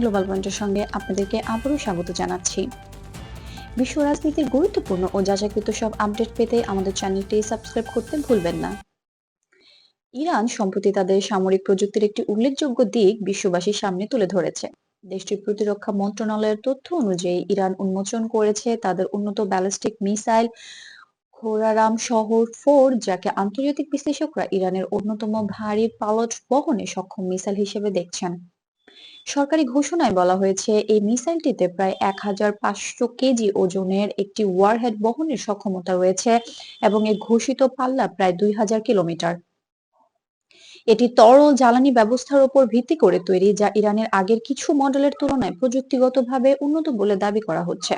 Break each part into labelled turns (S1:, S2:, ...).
S1: Global পয়েন্টের সঙ্গে আপনাদেরকে আবারও স্বাগত জানাচ্ছি। বিশ্ব রাজনীতির গুরুত্বপূর্ণ ও যাচাইকৃত সব আপডেট পেতে আমাদের চ্যানেলটি সাবস্ক্রাইব করতে ভুলবেন না। ইরান, সম্প্রতি তাদের সামরিক প্রযুক্তির একটি উল্লেখযোগ্য দিক বিশ্ববাসীর সামনে তুলে ধরেছে। দেশটির প্রতিরক্ষা মন্ত্রণালয়ের তথ্য অনুযায়ী ইরান উন্মোচন করেছে তাদের উন্নত ব্যালিস্টিক মিসাইল খোরারাম শহর ফোর, যাকে আন্তর্জাতিক বিশ্লেষকরা ইরানের অন্যতম ভারী পালট বহনে সক্ষম মিসাইল হিসেবে দেখছেন। সরকারি ঘোষণায় বলা হয়েছে, এই মিসাইলটিতে প্রায় এক হাজার পাঁচশো কেজি ওজনের একটি ওয়ারহেড বহনের সক্ষমতা রয়েছে এবং এর ঘোষিত পাল্লা প্রায় দুই হাজার কিলোমিটার। এটি তরল জ্বালানি ব্যবস্থার উপর ভিত্তি করে তৈরি, যা ইরানের আগের কিছু মডেলের তুলনায় প্রযুক্তিগতভাবে উন্নত বলে দাবি করা হচ্ছে।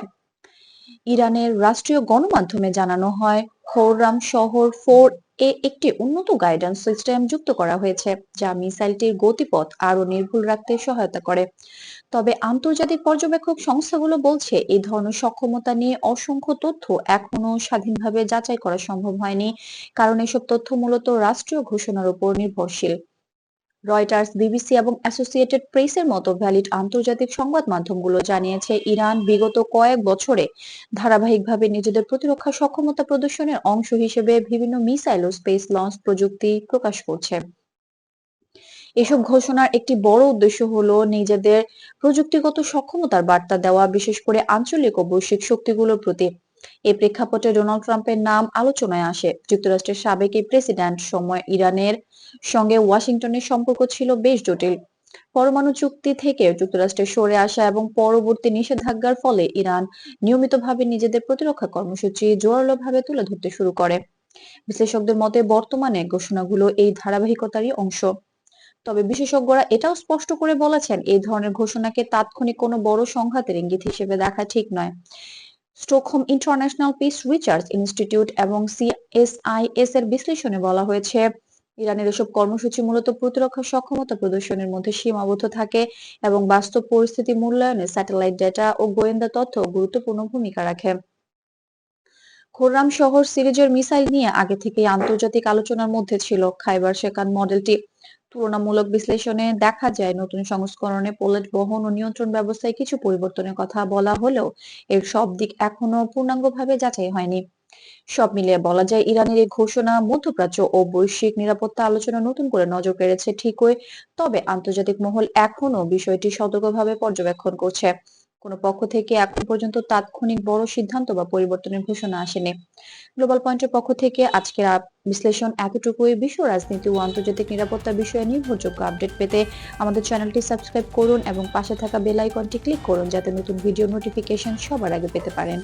S1: ইরানের রাষ্ট্রীয় গণমাধ্যমে জানানো হয়, খোররাম শহর ফোর এ একটি উন্নত গাইডেন্স সিস্টেম যুক্ত করা হয়েছে, যা মিসাইলটির গতিপথ আরও নির্ভুল রাখতে সহায়তা করে। তবে আন্তর্জাতিক পর্যবেক্ষক সংস্থাগুলো বলছে এই ধরনের সক্ষমতা নিয়ে অসংখ্য তথ্য এখনও স্বাধীনভাবে যাচাই করা সম্ভব হয়নি, কারণ এসব তথ্য মূলত রাষ্ট্রীয় ঘোষণার উপর নির্ভরশীল। রয়টার্স বিবিসি এবং অ্যাসোসিয়েটেড প্রেসের মতো ভ্যালিড আন্তর্জাতিক সংবাদ মাধ্যমগুলো জানিয়েছে, ইরান বিগত কয়েক বছরে ধারাবাহিকভাবে নিজেদের প্রতিরক্ষা সক্ষমতা প্রদর্শনের অংশ হিসেবে বিভিন্ন মিসাইল ও স্পেস লঞ্চ প্রযুক্তি প্রকাশ করছে। এসব ঘোষণার একটি বড় উদ্দেশ্য হলো নিজেদের প্রযুক্তিগত সক্ষমতার বার্তা দেওয়া, বিশেষ করে আঞ্চলিক ও বৈশ্বিক শক্তিগুলোর প্রতি এই প্রেক্ষাপটে ডোনাল্ড ট্রাম্পের নাম আলোচনায় আসে। যুক্তরাষ্ট্রের সাবেক প্রেসিডেন্ট সময় ইরানের সঙ্গে ওয়াশিংটনের সম্পর্ক ছিল বেশ জটিল। পরমাণু চুক্তি থেকে যুক্তরাষ্ট্রের সরে আসা এবং পরবর্তী নিষেধাজ্ঞার ফলে ইরান নিয়মিতভাবে নিজেদের প্রতিরক্ষা কর্মসূচি জোরালোভাবে তুলে ধরতে শুরু করে। বিশ্লেষকদের মতে, বর্তমানে ঘোষণাগুলো এই ধারাবাহিকতারই অংশ। তবে বিশেষজ্ঞরা এটাও স্পষ্ট করে বলেছেন, এই ধরনের ঘোষণাকে তাৎক্ষণিক কোনো বড় সংঘাতের ইঙ্গিত হিসেবে দেখা ঠিক নয়। Stockholm International Peace Research Institute এবং সিএসআইএস এর বিশ্লেষণে বলা হয়েছে, ইরানের এসব কর্মসূচি মূলত প্রতিরক্ষা সক্ষমতা প্রদর্শনের মধ্যে সীমাবদ্ধ থাকে এবং বাস্তব পরিস্থিতি মূল্যায়নে স্যাটেলাইট ডেটা ও গোয়েন্দা তথ্য গুরুত্বপূর্ণ ভূমিকা রাখে। খোররাম শহর সিরিজের মিসাইল নিয়ে আগে থেকেই আন্তর্জাতিক আলোচনার মধ্যে ছিল, খাইবার শেখান মডেলটি। তুলনামূলক বিশ্লেষণে দেখা যায় নতুন সংস্করণে পোলেট বহন ও নিয়ন্ত্রণ ব্যবস্থায় কিছু পরিবর্তনের কথা বলা হলেও এর সব দিক এখনও পূর্ণাঙ্গভাবে যাচাই হয়নি। সব মিলিয়ে বলা যায় ইরানের এই ঘোষণা মধ্যপ্রাচ্য ও বৈশ্বিক নিরাপত্তা আলোচনা নতুন করে নজর কেড়েছে ঠিকই, তবে আন্তর্জাতিক মহল এখনও বিষয়টি সতর্কভাবে পর্যবেক্ষণ করছে। কোনো পক্ষ থেকে এখন পর্যন্ত তাৎক্ষণিক বড় সিদ্ধান্ত বা পরিবর্তনের ঘোষণা আসেনি। গ্লোবাল পয়েন্টের পক্ষ থেকে আজকের বিশ্লেষণ এতটুকুই। বিশ্ব রাজনীতি ও আন্তর্জাতিক নিরাপত্তা বিষয়ে নির্ভরযোগ্য আপডেট পেতে আমাদের চ্যানেলটি সাবস্ক্রাইব করুন এবং পাশে থাকা বেল আইকনটি ক্লিক করুন যাতে নতুন ভিডিও নোটিফিকেশন সবার আগে পেতে পারেন।